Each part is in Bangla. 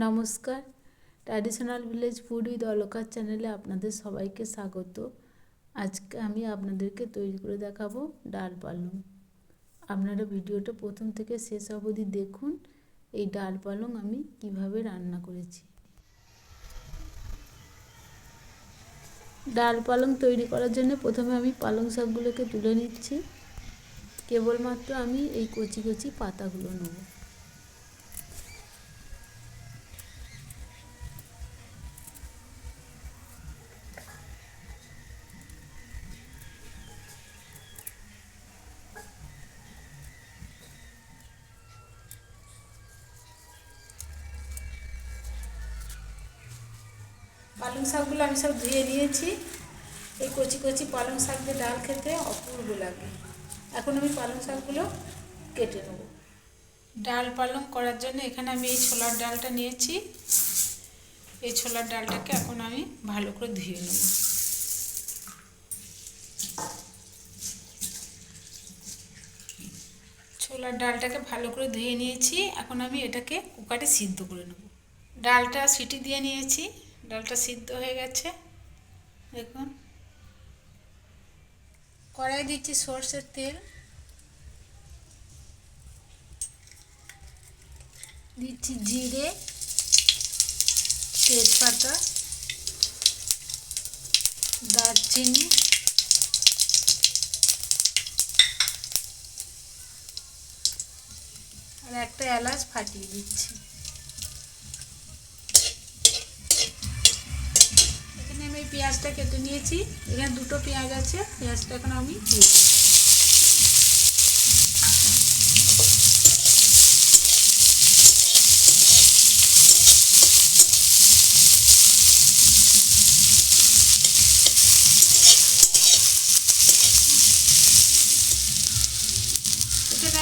নমস্কার। ট্র্যাডিশনাল ভিলেজ ফুড উইথ অলকার চ্যানেলে আপনাদের সবাইকে স্বাগত। আজকে আমি আপনাদেরকে তৈরি করে দেখাবো ডাল পালং। আপনারা ভিডিওটা প্রথম থেকে শেষ অবধি দেখুন, এই ডাল পালং আমি কীভাবে রান্না করেছি। ডাল পালং তৈরি করার জন্য প্রথমে আমি পালং শাকগুলোকে তুলে নিচ্ছি। কেবলমাত্র আমি এই কচি কচি পাতাগুলো নেব। পালং শাকগুলো আমি সব ধুয়ে নিয়েছি। এই কচি কচি পালং শাক দিয়ে ডাল খেতে অপূর্ব লাগে। এখন আমি পালং শাকগুলো কেটে নেব। ডাল পালং করার জন্য এখানে আমি এই ছোলার ডালটা নিয়েছি। এই ছোলার ডালটাকে এখন আমি ভালো করে ধুয়ে নেব। ছোলার ডালটাকে ভালো করে ধুয়ে নিয়েছি। এখন আমি এটাকে কুকারে সিদ্ধ করে নেব। ডালটা সিটি দিয়ে নিয়েছি। ডালটা সিদ্ধ হয়ে গেছে। দেখুন। কড়াই দিচ্ছি সর্ষের তেল। দিচ্ছি জিরে, তেজপাতা, দারচিনি। আর একটা এলাচ ফাটিয়ে দিচ্ছি। পেঁয়াজটা কেটে নিয়েছি। এখানে দুটো পেঁয়াজ আছে, পেঁয়াজটা এখন আমি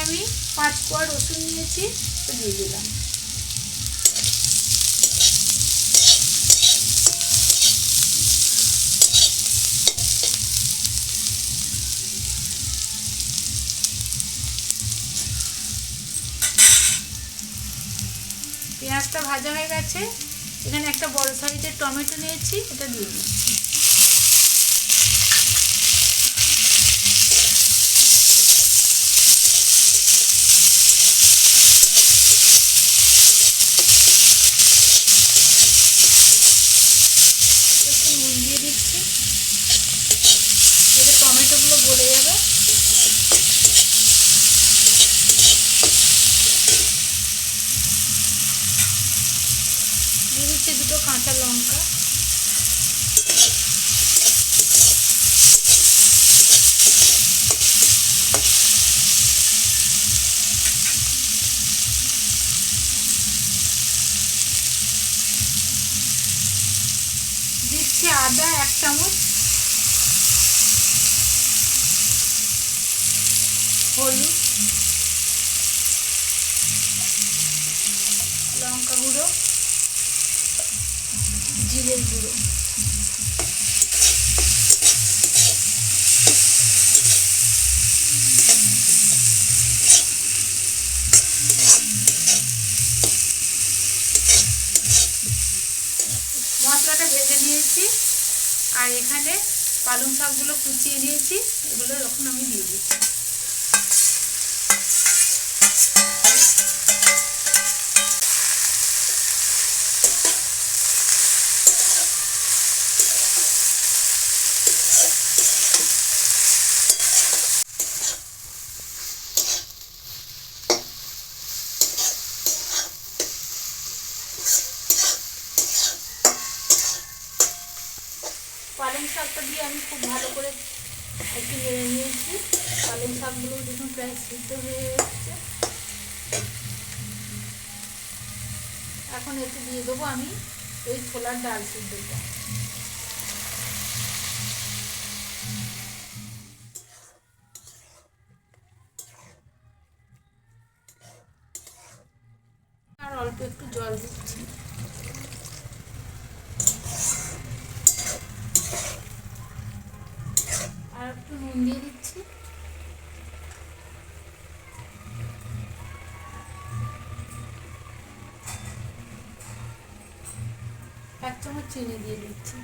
আমি পাঁচ কোয়া রসুন নিয়েছি তো দিয়ে দিলাম। পেঁয়াজটা ভাজা হয়ে গেছে, এখানে একটা বড় সাইজের টমেটো নিয়েছি, এটা দিয়ে দিচ্ছি। দিয়ে দিচ্ছি টমেটোগুলো গলে যাবে। দিচ্ছি দুটো কাঁচা লঙ্কা। দিচ্ছি আদা এক চামচ। হলুদ। লঙ্কা গুঁড়ো। জিরের গুঁড়ো। মশলাটা ভেজে নিয়েছি, আর এখানে পালং শাকগুলো কুচিয়ে নিয়েছি, এগুলো এখন আমি দিয়ে দিচ্ছি পালং শাকটা দিয়ে আমি খুব ভালো করে একটু নেড়ে নিয়েছি। পালং শাকগুলো দেখুন প্রায় সিদ্ধ হয়ে যাচ্ছে এখন একটু দিয়ে দেবো আমি ওই ছোলার ডাল সিদ্ধটা। আর অল্প একটু জল দিচ্ছি। একটু নুন দিয়ে দিচ্ছি। এক চামচ চিনি দিয়ে দিচ্ছি।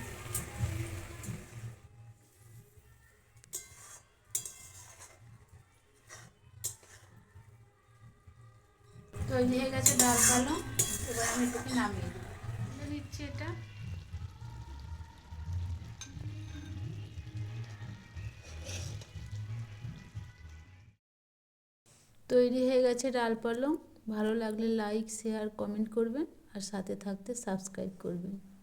তৈরি হয়ে গেছে ডাল পালং এবার আমি এটাকে নামিয়ে দিয়ে দিচ্ছি এটা। তৈরি হয়ে গেছে ডাল পালং। ভালো লাগলে লাইক শেয়ার কমেন্ট করবেন। আর সাথে থাকতে সাবস্ক্রাইব করবেন।